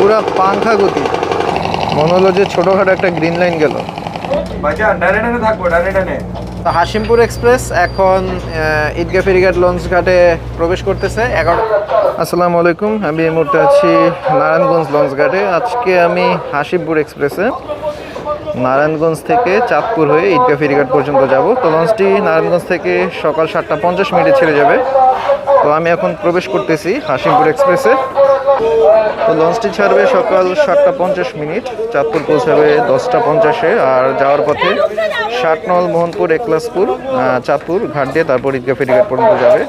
পুরা পাংখা গতি। মনে হলো যে ছোটোখাটো একটা গ্রিন লাইন গেল। হাসিমপুর এক্সপ্রেস এখন ঈদগা ফেরিঘাট লঞ্চ ঘাটে প্রবেশ করতেছে। এগারো আসসালামু আলাইকুম আমি এই মুহূর্তে আছি নারায়ণগঞ্জ লঞ্চ ঘাটে। আজকে আমি হাসিমপুর এক্সপ্রেসে নারায়ণগঞ্জ থেকে চাঁদপুর হয়ে ঈদগাহ ফেরিঘাট পর্যন্ত যাব। তো লঞ্চটি নারায়ণগঞ্জ থেকে সকাল সাতটা পঞ্চাশ মিনিটে ছেড়ে যাবে। তো আমি এখন প্রবেশ করতেছি হাসিমপুর এক্সপ্রেসে তো লঞ্চটি ছাড়বে সকাল সাতটা পঞ্চাশ মিনিট। চাঁদপুর পৌঁছাবে দশটা পঞ্চাশে। আর যাওয়ার পথে ষাটনল মোহনপুর, একলাসপুর চাঁদপুর, ঘাট দিয়ে তারপর ঈদগা ফেরিঘাট পর্যন্ত যাবে।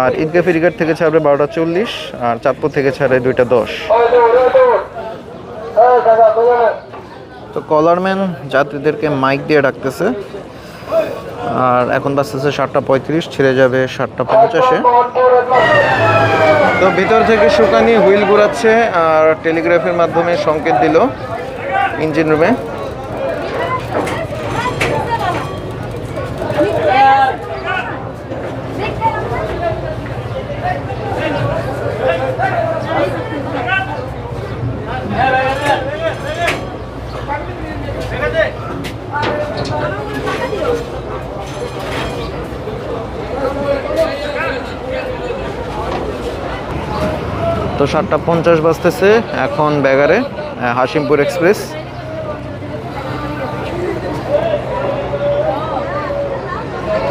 আর ঈদগা ফেরিঘাট থেকে ছাড়বে বারোটা চল্লিশ, আর চাঁদপুর থেকে ছাড়বে দুইটা দশ। তো কলারম্যান যাত্রীদেরকে মাইক দিয়ে ডাকতেছে। আর এখন বাজতেছে সাতটা পঁয়ত্রিশ, ছেড়ে যাবে সাতটা পঞ্চাশে। তো ভিতর থেকে শুকানি হুইল ঘোরাচ্ছে আর টেলিগ্রাফের মাধ্যমে সংকেত দিল ইঞ্জিন রুমে। তো সাতটা পঞ্চাশ বাজতেছে এখন ব্যাগারে হাসিমপুর এক্সপ্রেস।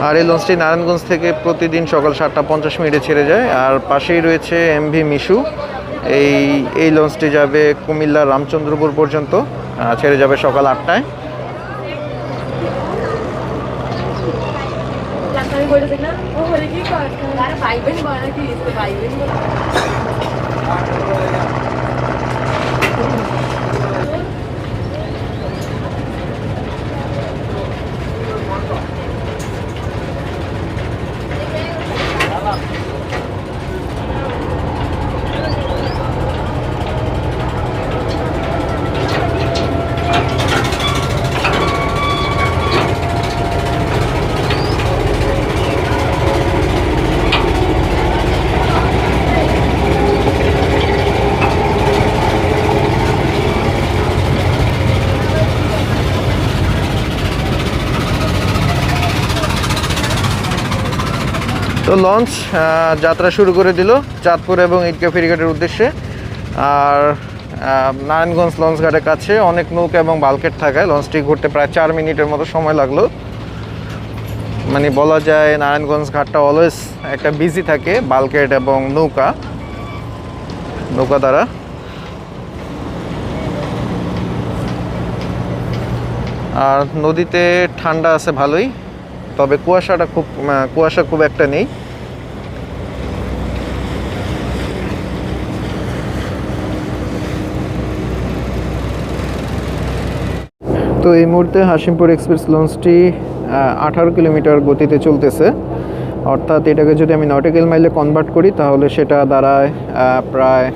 আর এই লঞ্চটি নারায়ণগঞ্জ থেকে প্রতিদিন সকাল সাতটা পঞ্চাশ মিনিটে ছেড়ে যায়। আর পাশেই রয়েছে এমভি মিশু। এই এই লঞ্চটি যাবে কুমিল্লা রামচন্দ্রপুর পর্যন্ত ছেড়ে যাবে সকাল আটটায়। ও হলে তো লঞ্চ যাত্রা শুরু করে দিল চাঁদপুর এবং ঈদগাহ ফেরিঘাটের উদ্দেশ্যে। আর নারায়ণগঞ্জ লঞ্চ ঘাটের কাছে অনেক নৌকা এবং বালকেট থাকায় লঞ্চটি ঘুরতে প্রায় চার মিনিটের মতো সময় লাগল। মানে বলা যায় নারায়ণগঞ্জ ঘাটটা অলওয়েজ একটা বিজি থাকে বালকেট এবং নৌকা নৌকা দ্বারা। আর নদীতে ঠান্ডা আছে ভালোই। তবে কুয়াশাটা খুব কুয়াশা খুব একটা নেই। তো এই মুহূর্তে হাসিমপুর এক্সপ্রেস লঞ্চটি আঠারো কিলোমিটার গতিতে চলতেছে। অর্থাৎ এটাকে যদি আমি নটিক্যাল মাইলে কনভার্ট করি, তাহলে সেটা দাঁড়ায় প্রায়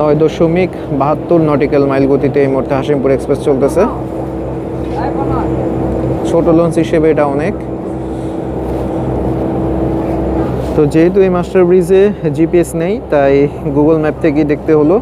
নয় দশমিক বাহাত্তর নটিক্যাল মাইল গতিতে এই মুহূর্তে হাসিমপুর এক্সপ্রেস চলতেছে। ছোট লঞ্চ হিসেবে এটা অনেক। তো যেহেতু এই মাস্টার ব্রিজে জিপিএস নেই, তাই গুগল ম্যাপ থেকেই দেখতে হলো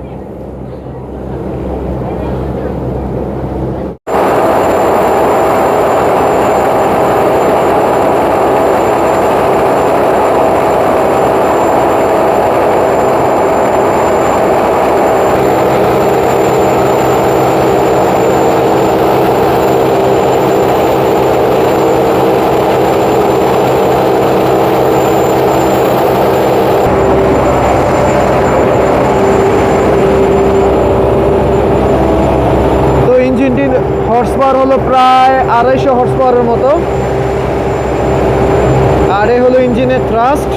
তো ইঞ্জিনটির হর্স পাওয়ার হলো প্রায় আড়াইশো হর্স পাওয়ারের মতো। আর এ হলো ইঞ্জিনের থ্রাস্ট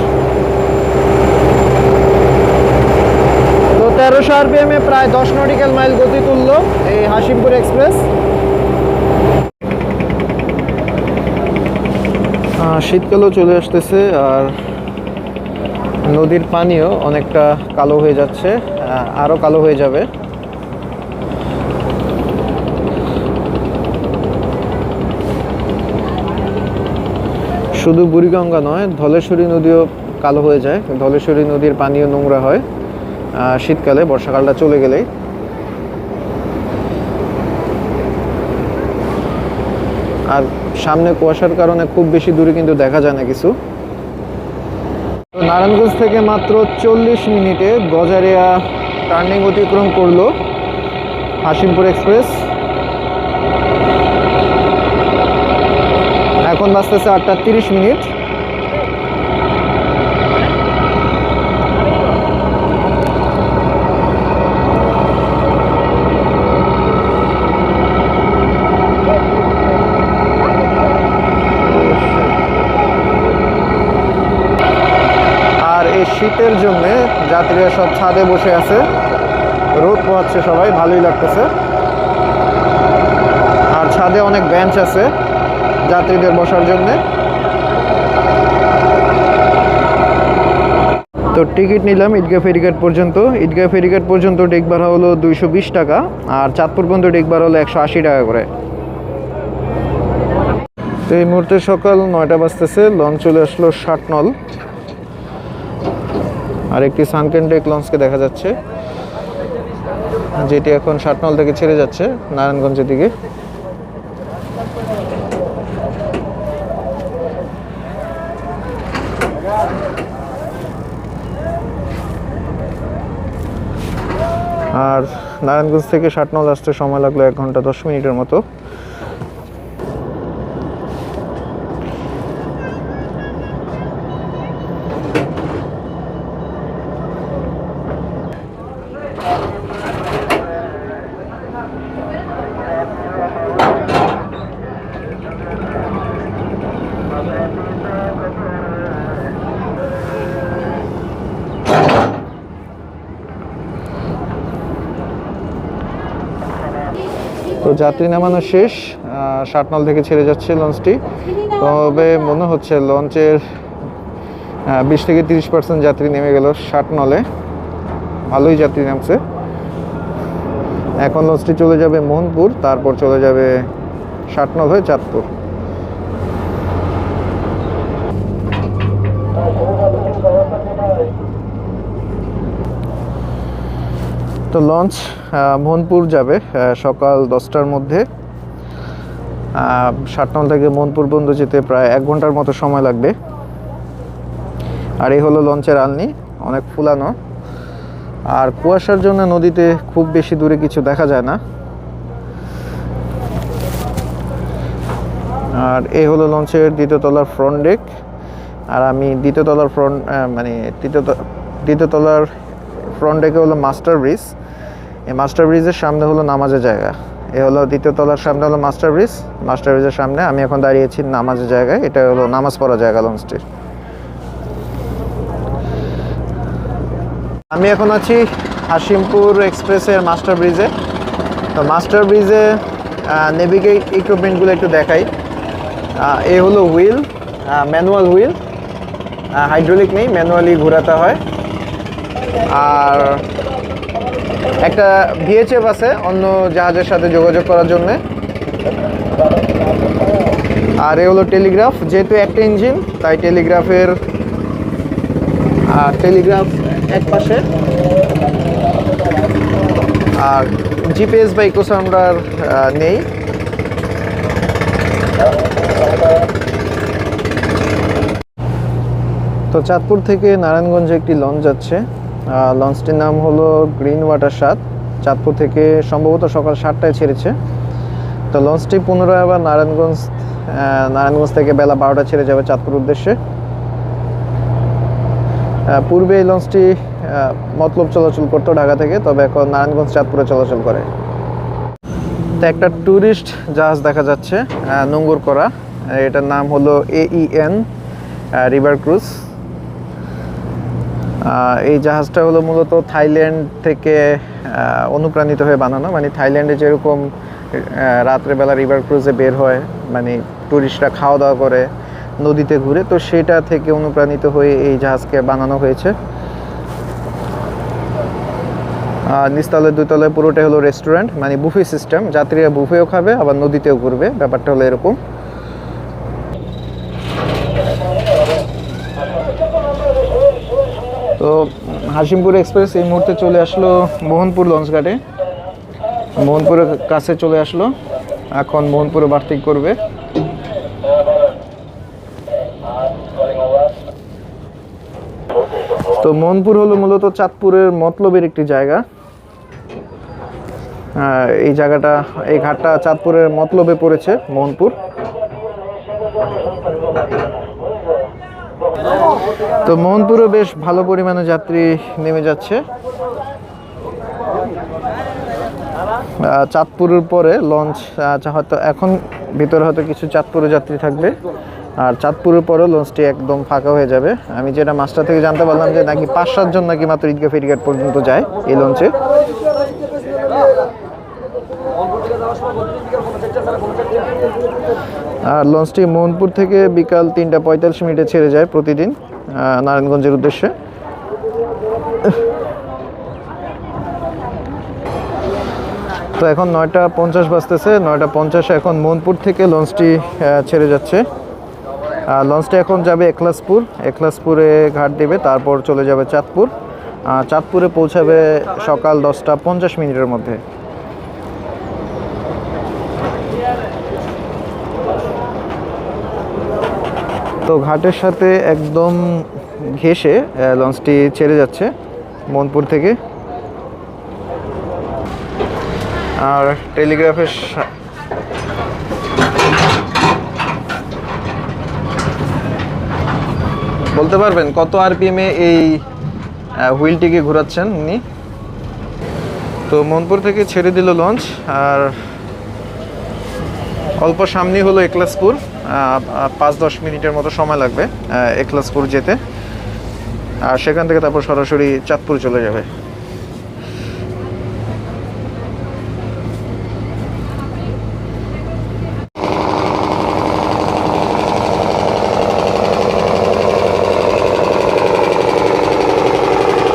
তো তেরোশো আরপিএম প্রায় দশ নটিক্যাল মাইল গতি তুললো এই হাসিমপুর এক্সপ্রেস শীতকালও চলে আসতেছে আর নদীর পানিও অনেকটা কালো হয়ে যাচ্ছে আরও কালো হয়ে যাবে। শুধু বুড়িগঙ্গা নয়, ধলেশ্বরী নদীও কালো হয়ে যায়। ধলেশ্বরী নদীর পানিও নোংরা হয়। শীতকালে বর্ষাকালটা চলে গেলেই। আর সামনে কুয়াশার কারণে খুব বেশি দূরে কিন্তু দেখা যায় না কিছু। নারায়ণগঞ্জ থেকে মাত্র চল্লিশ মিনিটে গজারিয়া টার্নিং অতিক্রম করল হাসিমপুর এক্সপ্রেস। এখন বাজতেছে আটটা তিরিশ মিনিট। শীতের জন্য যাত্রীরা সব ছাদে বসে আছে। রোদ পোহাচ্ছে সবাই, ভালোই লাগতেছে। আর ছাদে অনেক বেঞ্চ আছে। যাত্রীদের বসার জন্য। তো টিকিট নিলাম ঈদগাহ ফেরিঘাট পর্যন্ত। ঈদগাহ ফেরিঘাট পর্যন্ত ডেক ভাড়া হলো দুইশো বিশ টাকা আর চাঁদপুর পর্যন্ত ডেক ভাড়া হলো একশো আশি টাকা করে। তো এই মুহূর্তে সকাল নয়টা বাজতেছে, লঞ্চ চলে আসলো ষাট নল আর একটি সানকেন ডেক লঞ্চকে দেখা যাচ্ছে, যেটি এখন ষাটনল থেকে ছেড়ে যাচ্ছে, নারায়ণগঞ্জের দিকে। আর নারায়ণগঞ্জ থেকে ষাটনল আসতে সময় লাগল এক ঘণ্টা দশ মিনিটের মতো তো যাত্রী নামানো শেষ ষাট নল থেকে ছেড়ে যাচ্ছে লঞ্চটি। তবে মনে হচ্ছে লঞ্চের বিশ থেকে তিরিশ পার্সেন্ট যাত্রী নেমে গেল ষাটনলে ভালোই যাত্রী নামছে। এখন লঞ্চটি চলে যাবে মোহনপুর, তারপর চলে যাবে ষাটনল হয়ে চাঁদপুর। তো লঞ্চ মোহনপুর যাবে সকাল দশটার মধ্যে। ষাটনল থেকে মোহনপুর পর্যন্ত যেতে প্রায় এক ঘণ্টার মতো সময় লাগবে। আর এই হলো লঞ্চের আলনি, অনেক ফুলানো। আর কুয়াশার জন্য নদীতে খুব বেশি দূরে কিছু দেখা যায় না। আর এই হলো লঞ্চের দ্বিতীয় তলার ফ্রন্ট ডেক আর আমি দ্বিতীয় তলার ফ্রন্ট মানে দ্বিতীয় তলার ফ্রন্ট ডেকে হলো মাস্টার ব্রিজ এই মাস্টার ব্রিজের সামনে হলো নামাজের জায়গা। এ হলো দ্বিতীয় তলার সামনে হলো মাস্টার ব্রিজ মাস্টার ব্রিজের সামনে আমি এখন দাঁড়িয়েছি নামাজের জায়গায়। এটা হলো নামাজ পড়া জায়গা লঞ্চটির আমি এখন আছি হাসিমপুর এক্সপ্রেসের মাস্টার ব্রিজে তো মাস্টার ব্রিজে নেভিগেট ইকুইপমেন্টগুলো একটু দেখাই। এ হলো হুইল ম্যানুয়াল হুইল হাইড্রোলিক নেই ম্যানুয়ালি ঘোরাতে হয়। আর একটা ভিএচএফ আছে, অন্য জাহাজের সাথে যোগাযোগ করার জন্য। আর এ হলো টেলিগ্রাফ, যেহেতু একটা ইঞ্জিন, তাই টেলিগ্রাফের, আর টেলিগ্রাফ এক পাশে। আর জিপিএস বা ইকোসাউন্ডার নেই। তো চাঁদপুর থেকে নারায়ণগঞ্জে একটি লঞ্চ যাচ্ছে। লঞ্চটির নাম হলো গ্রিন ওয়াটার সাত চাঁদপুর থেকে সম্ভবত সকাল সাতটায় ছেড়েছে। তো লঞ্চটি পুনরায় আবার নারায়ণগঞ্জ নারায়ণগঞ্জ থেকে বেলা বারোটা ছেড়ে যাবে চাঁদপুর উদ্দেশ্যে। পূর্বে এই লঞ্চটি মতলব চলাচল করতো ঢাকা থেকে, তবে এখন নারায়ণগঞ্জ চাঁদপুরে চলাচল করে। তো একটা ট্যুরিস্ট জাহাজ দেখা যাচ্ছে নোঙ্গর করা। এটার নাম হলো এইএন রিভার ক্রুজ এই জাহাজটা হলো মূলত থাইল্যান্ড থেকে অনুপ্রাণিত হয়ে বানানো। মানে থাইল্যান্ডে যেরকম রাত্রেবেলা রিভার ক্রুজে বের হয় মানে টুরিস্টরা খাওয়া দাওয়া করে নদীতে ঘুরে, তো সেটা থেকে অনুপ্রাণিত হয়ে এই জাহাজকে বানানো হয়েছে। নিচতলায় দুতলায় পুরোটাই হলো রেস্টুরেন্ট মানে বুফে সিস্টেম যাত্রীরা বুফেও খাবে, আবার নদীতেও ঘুরবে। ব্যাপারটা হলো এরকম। তো হাসিমপুর এক্সপ্রেস এই মুহূর্তে চলে আসলো মোহনপুর লঞ্চঘাটে মোহনপুরের কাছে চলে আসলো। এখন মোহনপুরে বার্তিক করবে। তো মোহনপুর হলো মূলত চাঁদপুরের মতলবের একটি জায়গা। এই জায়গাটা, এই ঘাটটা চাঁদপুরের মতলবে পড়েছে মোহনপুর। তো মোহনপুরে বেশ ভালো পরিমাণে যাত্রী নেমে যাচ্ছে। চাঁদপুরের পরে লঞ্চ আচ্ছা হয়তো এখন ভিতরে হয়তো কিছু চাঁদপুরে যাত্রী থাকবে। আর চাঁদপুরের পরে লঞ্চটি একদম ফাঁকা হয়ে যাবে। আমি যেটা মাস্টার থেকে জানতে পারলাম যে নাকি পাঁচ সাতজন নাকি মাত্র ঈদগাহ ফেরিঘাট পর্যন্ত যায় এই লঞ্চে আর লঞ্চটি মোহনপুর থেকে বিকাল তিনটা পঁয়তাল্লিশ মিনিটে ছেড়ে যায় প্রতিদিন নারায়ণগঞ্জের উদ্দেশ্যে। তো এখন নয়টা পঞ্চাশ বাজতেছে, নয়টা পঞ্চাশে এখন মোহনপুর থেকে লঞ্চটি ছেড়ে যাচ্ছে। আর লঞ্চটি এখন যাবে একলাসপুর একলাসপুরে ঘাট দেবে, তারপর চলে যাবে চাঁদপুর। চাঁদপুরে পৌঁছাবে সকাল দশটা পঞ্চাশ মিনিটের মধ্যে। তো ঘাটের সাথে একদম ঘেসে লঞ্চটি ছেড়ে যাচ্ছে মনপুর থেকে। আর টেলিগ্রাফের বলতে পারবেন কত আরপিএমে এই হুইলটিকে ঘোরাচ্ছেন উনি। তো মনপুর থেকে ছেড়ে দিল লঞ্চ, আর অল্প সামনেই হলো একলাসপুর। পাঁচ দশ মিনিটের মতো সময় লাগবে একলাসপুর যেতে। আর সেখান থেকে তারপর সরাসরি চাঁদপুর চলে যাবে।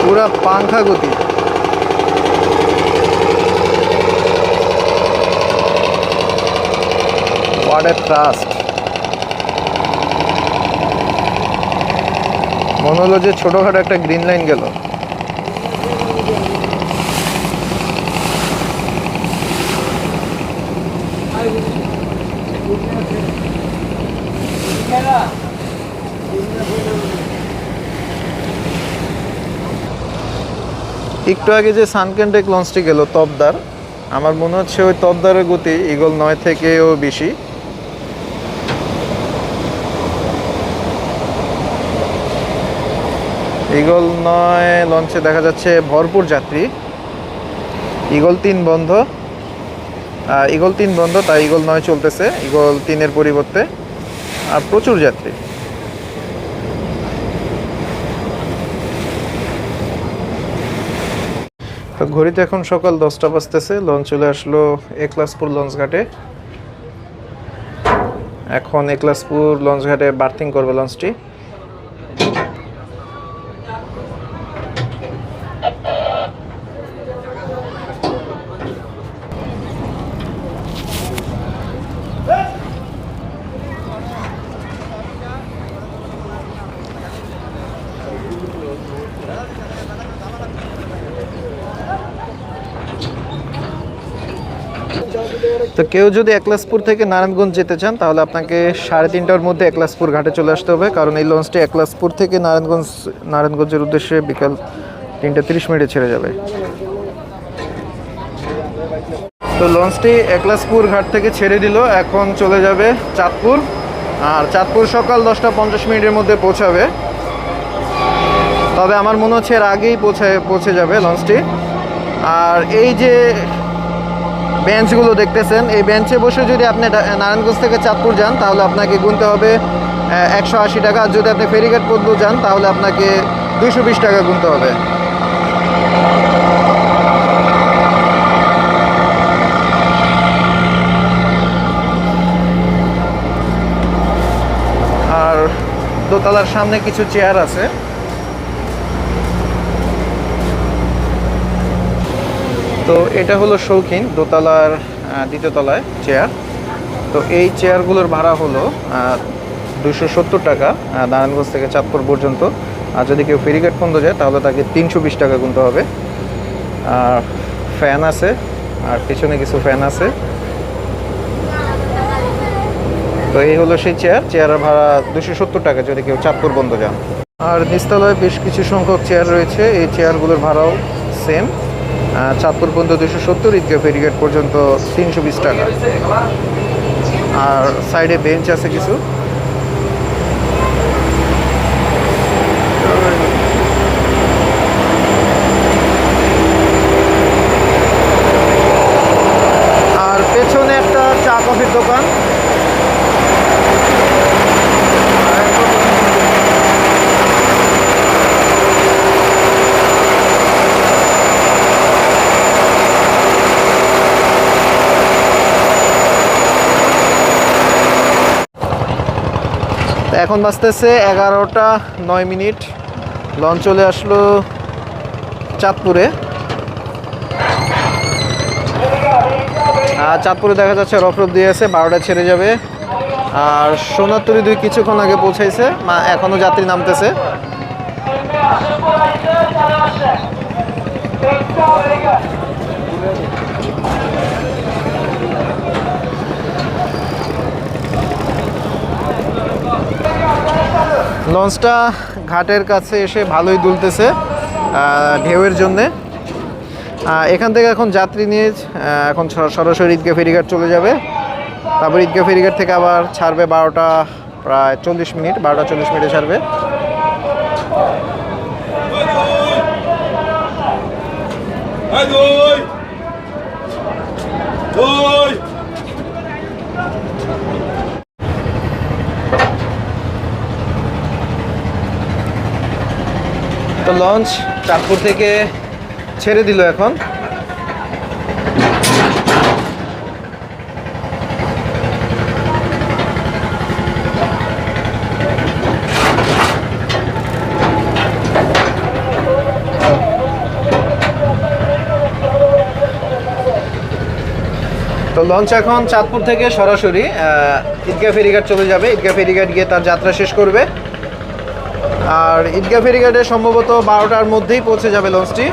পুরা পাংখা গতি। ট্রাস্ট মনে হলো যে ছোটখাটো একটা গ্রিন লাইন গেল। একটু আগে যে সানকেন্টেক লঞ্চটি গেল তবদার, আমার মনে হচ্ছে ওই তবদারের গতি ইগল নয় থেকেও বেশি। ইগল নয় লঞ্চে দেখা যাচ্ছে ভরপুর যাত্রী। ইগল তিন বন্ধ। ইগল তিন বন্ধ, তাই ইগল নয় চলতেছে। ইগল তিনের পরিবর্তে আর প্রচুর যাত্রী। তো ঘড়িতে এখন সকাল দশটা বাজতেছে, লঞ্চ চলে আসলো একলাসপুর লঞ্চ ঘাটে। এখন একলাসপুর লঞ্চ ঘাটে বার্থিং করবে লঞ্চটি। তো কেউ যদি একলাসপুর থেকে নারায়ণগঞ্জ যেতে চান, তাহলে আপনাকে সাড়ে তিনটার মধ্যে একলাসপুর ঘাটে চলে আসতে হবে। কারণ এই লঞ্চটি একলাসপুর থেকে নারায়ণগঞ্জ, নারায়ণগঞ্জের উদ্দেশ্যে বিকাল তিনটা তিরিশ মিনিটে ছেড়ে যাবে। তো লঞ্চটি একলাসপুর ঘাট থেকে ছেড়ে দিল। এখন চলে যাবে চাঁদপুর। আর চাঁদপুর সকাল দশটা পঞ্চাশ মিনিটের মধ্যে পৌঁছাবে। তবে আমার মনে হচ্ছে এর আগেই পৌঁছে পৌঁছে যাবে লঞ্চটি। আর এই যে বেঞ্চগুলো দেখতেছেন, এই বেঞ্চে বসে যদি আপনি নারায়ণগঞ্জ থেকে চাঁদপুর যান, তাহলে আপনাকে গুনতে হবে একশো আশি টাকা। আর যদি আপনি ফেরিঘাট পদ্ম যান, তাহলে আপনাকে দুশো বিশ টাকা গুনতে হবে। আর দোতলার সামনে কিছু চেয়ার আছে। তো এটা হলো শৌখিন দোতলার দ্বিতীয় তলায় চেয়ার তো এই চেয়ারগুলোর ভাড়া হলো দুশো সত্তর টাকা নারায়ণগঞ্জ থেকে চাঁদপুর পর্যন্ত। আর যদি কেউ ফেরিঘাট পর্যন্ত যায়, তাহলে তাকে তিনশো বিশ টাকা গুনতে হবে। আর ফ্যান আছে, আর পিছনে কিছু ফ্যান আছে। তো এই হলো সেই চেয়ার চেয়ারের ভাড়া দুশো সত্তর টাকা, যদি কেউ চাঁদপুর বন্ধ যান। আর নিচতলায় বেশ কিছু সংখ্যক চেয়ার রয়েছে, এই চেয়ারগুলোর ভাড়াও সেম চাঁদপুর পর্যন্ত দুশো সত্তর ঈদগাহ ফেরিঘাট পর্যন্ত তিনশো বিশ টাকা। আর সাইডে বেঞ্চ আছে কিছু আর পেছনে একটা চা কফির দোকান তো এখন বাঁচতেছে এগারোটা নয় মিনিট। লঞ্চ চলে আসলো চাঁদপুরে। আর চাঁদপুরে দেখা যাচ্ছে রফরফ দিয়ে আছে বারোটা ছেড়ে যাবে। আর সোনারতরি দুই কিছুক্ষণ আগে পৌঁছাইছে, মা এখনও যাত্রী নামতেছে। লঞ্চটা ঘাটের কাছে এসে ভালোই দুলতেছে ঢেউয়ের জন্যে। এখান থেকে এখন যাত্রী নিয়ে এখন সরাসরি ঈদগা ফেরিঘাট চলে যাবে। তারপর ঈদগা ফেরিঘাট থেকে আবার ছাড়বে বারোটা প্রায় চল্লিশ মিনিট, বারোটা চল্লিশ মিনিটে ছাড়বে। দুই! দুই! তো লঞ্চ চাঁদপুর থেকে ছেড়ে দিল এখন। তো লঞ্চ এখন চাঁদপুর থেকে সরাসরি আহ, ঈদগাহ ফেরিঘাট চলে যাবে। ঈদগাহ ফেরিঘাট গিয়ে তার যাত্রা শেষ করবে। আর ঈদগাহ ফেরিঘাটে সম্ভবত বারোটার মধ্যেই পৌঁছে যাবে লঞ্চটি।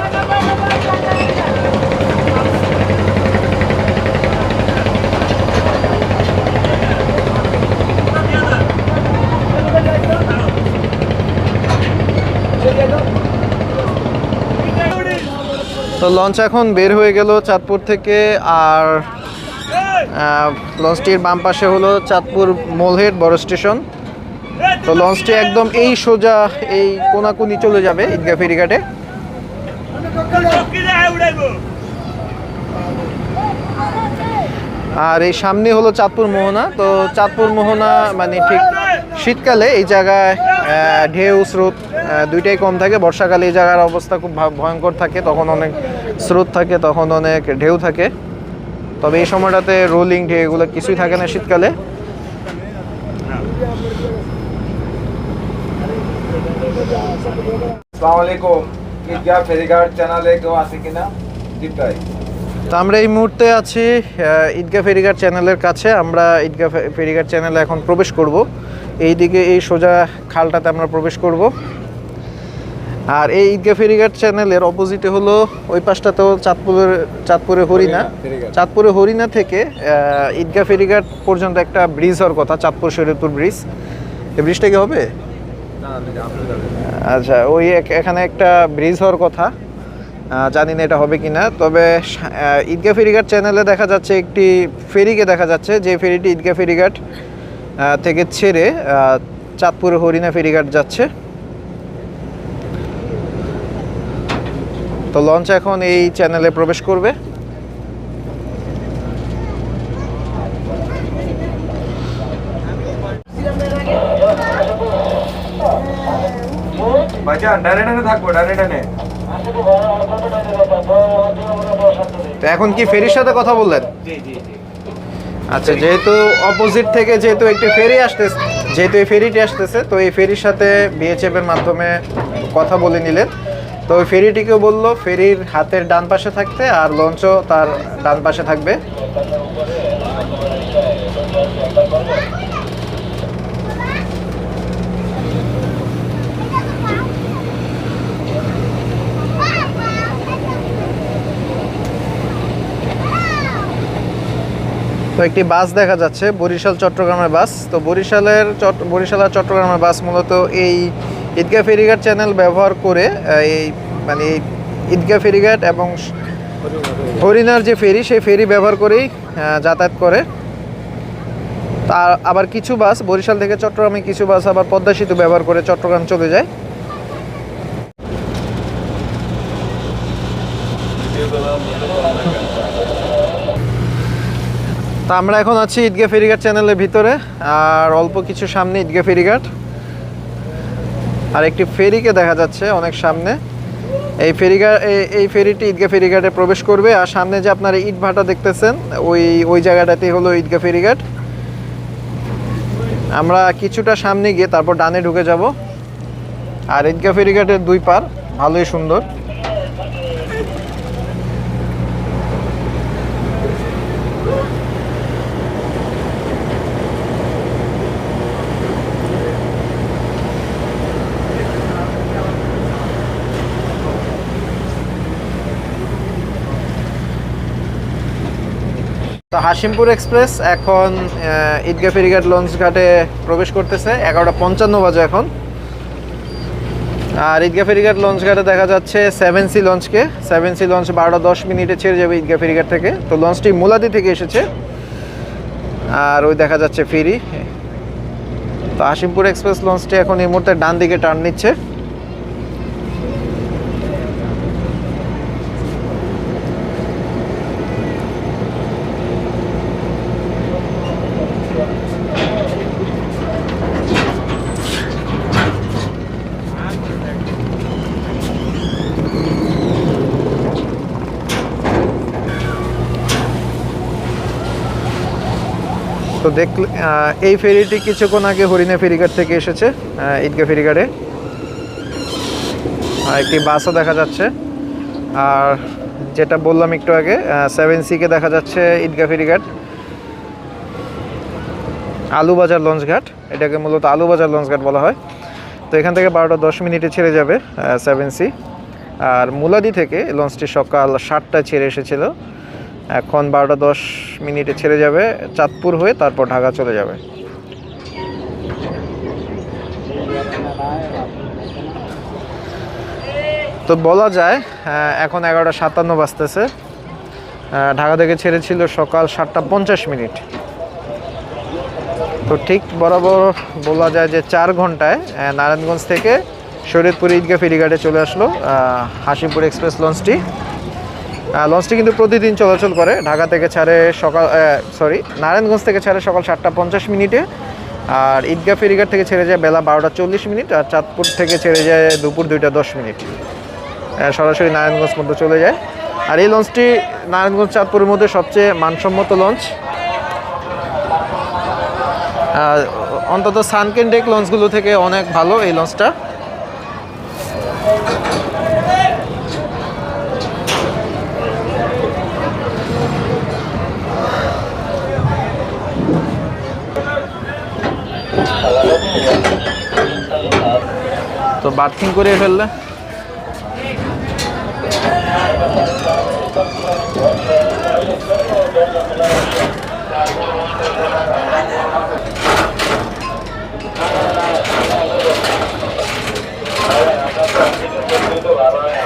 তো লঞ্চ এখন বের হয়ে গেল চাঁদপুর থেকে, আর লঞ্চটির বাম পাশে হলো চাঁদপুর মোলহেড বড় স্টেশন। তো লঞ্চটি একদম এই সোজা এই কোনাকুনি চলে যাবে ঈদগাহ ফেরিঘাটে। আর এই সামনে হলো চাঁদপুর মোহনা। তো চাঁদপুর মোহনা মানে ঠিক শীতকালে এই জায়গায় ঢেউ, স্রোত দুইটাই কম থাকে। বর্ষাকালে এই জায়গার অবস্থা খুব ভয়ঙ্কর থাকে। তখন অনেক স্রোত থাকে, তখন অনেক ঢেউ থাকে। তবে এই সময়টাতে রোলিং ঢেউ এগুলো কিছুই থাকে না শীতকালে। আসসালামু ঈদগাহ ফেরিঘাট চ্যানেলে কেউ আছে কিনা? দীপটাই তো আমরা এই মুহূর্তে আছি ঈদগাহ ফেরিঘাট চ্যানেলের কাছে। আমরা ঈদগাহ ফেরিঘাট চ্যানেলে এখন প্রবেশ করব। এই দিকে এই সোজা খালটাতে আমরা প্রবেশ করব। আর এই ঈদগাহ ফেরিঘাট চ্যানেলের অপোজিটে হলো ওই পাশটাতেও চাঁদপুরের চাঁদপুরে হরিণা। চাঁদপুরে হরিণা থেকে ঈদগাহ ফেরিঘাট পর্যন্ত একটা ব্রিজ হওয়ার কথা চাঁদপুর শরীরপুর ব্রিজ এই ব্রিজটা কি হবে? আচ্ছা ওই এখানে একটা ব্রিজ হওয়ার কথা। জানি না এটা হবে কিনা তবে সা- আহ, ঈদগাহ ফেরিঘাট চ্যানেলে দেখা যাচ্ছে একটি ফেরিকে দেখা যাচ্ছে যে ফেরিটি ঈদগাহ ফেরিঘাট থেকে ছেড়ে চাঁদপুর হরিণা ফেরিঘাট যাচ্ছে। তো লঞ্চ এখন এই চ্যানেলে প্রবেশ করবে। ভাইজান ডানে ডানে থাকব ডানে ডানে তো এখন কি ফেরির সাথে কথা বললেন? আচ্ছা যেহেতু অপোজিট থেকে যেহেতু একটি ফেরি আসতেছে যেহেতু এই ফেরিটি আসতেছে তো এই ফেরির সাথে বিএচএফ এর মাধ্যমে কথা বলে নিলেন। তো ওই ফেরিটিকেও বলল ফেরির হাতের ডান পাশে থাকতে আর লঞ্চও তার ডান পাশে থাকবে। একটি বাস দেখা যাচ্ছে, বরিশাল, চট্টগ্রামের বাস। তো বরিশালের বরিশাল আর চট্টগ্রামের বাস মূলত এই ঈদগাহ ফেরিঘাট চ্যানেল ব্যবহার করে এই মানে ঈদগাহ ফেরিঘাট এবং হরিণার যে ফেরি, সেই ফেরি ব্যবহার করেই যাতায়াত করে। তার আবার কিছু বাস, বরিশাল থেকে চট্টগ্রামে কিছু বাস আবার পদ্মা সেতু ব্যবহার করে চট্টগ্রাম চলে যায়। তা আমরা এখন আছি ঈদগা ফেরিঘাট চ্যানেলের ভিতরে, আর অল্প কিছু সামনে ঈদগা ফেরিঘাট। আর একটি ফেরিকে দেখা যাচ্ছে অনেক সামনে। এই ফেরিঘাট এই ফেরিটি ঈদগাহ ফেরিঘাটে প্রবেশ করবে, আর সামনে যে আপনারা ইট ভাটা দেখতেছেন, ওই ওই জায়গাটাতেই হলো ঈদগা ফেরিঘাট। আমরা কিছুটা সামনে গিয়ে তারপর ডানে ঢুকে যাব। আর ঈদগাহ ফেরিঘাটের দুই পার, ভালোই সুন্দর। তো হাসিমপুর এক্সপ্রেস এখন আহ, ঈদগাহ ফেরিঘাট লঞ্চ ঘাটে প্রবেশ করতেছে। এগারোটা পঞ্চান্ন বাজে এখন। আর ঈদগাহ ফেরিঘাট লঞ্চ ঘাটে দেখা যাচ্ছে সেভেন সি লঞ্চকে সেভেন সি লঞ্চ বারোটা দশ মিনিটে ছেড়ে যাবে ঈদগাহ ফেরিঘাট থেকে। তো লঞ্চটি মুলাদি থেকে এসেছে। আর ওই দেখা যাচ্ছে ফেরি। তো হাসিমপুর এক্সপ্রেস লঞ্চটি এখন এই মুহূর্তে ডান দিকে টার্ন নিচ্ছে। তো দেখলে এই ফেরিটি কিছুক্ষণ আগে হরিণা ফেরিঘাট থেকে এসেছে আহ, ঈদগাহ ফেরিঘাটে। একটি বাসও দেখা যাচ্ছে। আর যেটা বললাম একটু আগে সেভেন সিকে দেখা যাচ্ছে ঈদগাহ ফেরিঘাট। আলুবাজার লঞ্চঘাট এটাকে মূলত আলুবাজার লঞ্চঘাট বলা হয়। তো এখান থেকে বারোটা দশ মিনিটে ছেড়ে যাবে সেভেন সি আর মুলাদি থেকে লঞ্চটি সকাল সাতটায় ছেড়ে এসেছিল। এখন বারোটা দশ মিনিটে ছেড়ে যাবে চাঁদপুর হয়ে তারপর ঢাকা চলে যাবে। তো বলা যায় এখন এগারোটা সাতান্ন বাজতেছে। ঢাকা থেকে ছেড়েছিল সকাল সাতটা পঞ্চাশ মিনিট। তো ঠিক বরাবর বলা যায় যে চার ঘন্টায় নারায়ণগঞ্জ থেকে শরীয়তপুর ঈদগাহ ফেরিঘাটে চলে আসলো আহ, হাসিমপুর এক্সপ্রেস লঞ্চটি। লঞ্চটি কিন্তু প্রতিদিন চলাচল করে। ঢাকা থেকে ছাড়ে সকাল সরি নারায়ণগঞ্জ থেকে ছাড়ে সকাল সাতটা পঞ্চাশ মিনিটে। আর ঈদগাহ ফেরিঘাট থেকে ছেড়ে যায় বেলা বারোটা চল্লিশ মিনিট, আর চাঁদপুর থেকে ছেড়ে যায় দুপুর দুইটা দশ মিনিট। সরাসরি নারায়ণগঞ্জ মধ্যে চলে যায়। আর এই লঞ্চটি নারায়ণগঞ্জ চাঁদপুরের মধ্যে সবচেয়ে মানসম্মত লঞ্চ অন্তত সানকেনটেক লঞ্চগুলো থেকে অনেক ভালো এই লঞ্চটা বার্থিং করে ফেললে?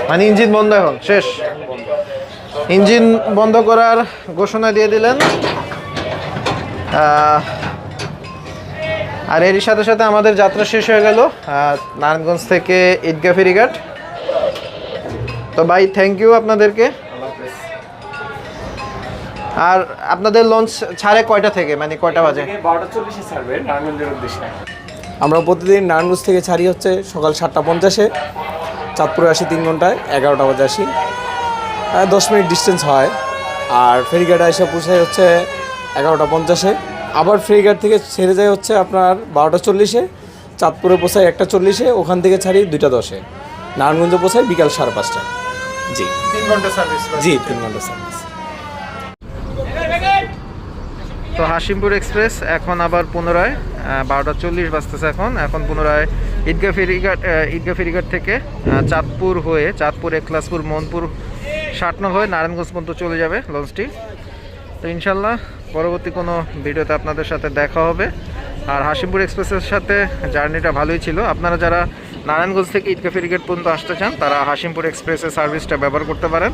মানে ইঞ্জিন বন্ধ এখন শেষ। ইঞ্জিন বন্ধ করার ঘোষণা দিয়ে দিলেন। আর এরই সাথে সাথে আমাদের যাত্রা শেষ হয়ে গেল নারায়ণগঞ্জ থেকে ঈদগাহ ফেরিঘাট। তো ভাই থ্যাংক ইউ আপনাদেরকে। আর আপনাদের লঞ্চ ছাড়ে কয়টা থেকে? মানে কয়টা বাজে? আমরা প্রতিদিন নারায়ণগঞ্জ থেকে ছাড়ি হচ্ছে সকাল সাতটা পঞ্চাশে চাঁদপুরে আসি তিন ঘন্টায় এগারোটা বাজে আসি। দশ মিনিট ডিস্টেন্স হয়। আর ফেরিঘাটে এসে পৌঁছায় হচ্ছে এগারোটা পঞ্চাশে। আবার ফেরিঘাট থেকে ছেড়ে যায় হচ্ছে আপনার বারোটা চল্লিশে চাঁদপুরে পৌঁছায় একটা চল্লিশে ওখান থেকে ছাড়ি দুইটা দশে। নারায়ণগঞ্জে পৌঁছায় বিকাল সাড়ে পাঁচটা। জি। তিন ঘণ্টা সার্ভিস জি তিন ঘণ্টা সার্ভিস তো হাসিমপুর এক্সপ্রেস এখন আবার পুনরায় বারোটা চল্লিশ বাজতেছে এখন। এখন পুনরায় ঈদগা ফেরিঘাট ঈদগা ফেরিঘাট থেকে চাঁদপুর হয়ে চাঁদপুর একলাসপুর মনপুর ষাটনং হয়ে নারায়ণগঞ্জ পর্যন্ত চলে যাবে লঞ্চটি। তো ইনশাল্লাহ পরবর্তী কোনো ভিডিওতে আপনাদের সাথে দেখা হবে। আর হাসিমপুর এক্সপ্রেসের সাথে জার্নিটা ভালোই ছিল। আপনারা যারা নারায়ণগঞ্জ থেকে ঈদগা ফেরিগেট পর্যন্ত আসতে চান, তারা হাসিমপুর এক্সপ্রেসের সার্ভিসটা ব্যবহার করতে পারেন।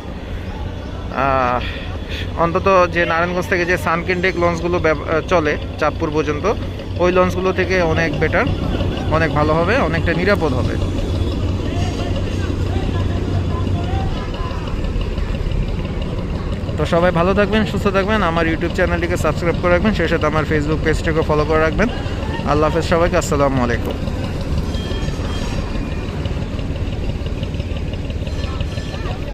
অন্তত যে নারায়ণগঞ্জ থেকে যে সানকিনডেক লঞ্চগুলো চলে চাঁদপুর পর্যন্ত, ওই লঞ্চগুলো থেকে অনেক বেটার অনেক ভালো হবে, অনেকটা নিরাপদ হবে। তো সবাই ভালো থাকবেন, সুস্থ থাকবেন। আমার ইউটিউব চ্যানেলটিকে সাবস্ক্রাইব করে রাখবেন, সেই সাথে আমার ফেসবুক পেজটাকে ফলো করে রাখবেন। আল্লাহ হাফেজ সবাইকে, আসসালামু আলাইকুম।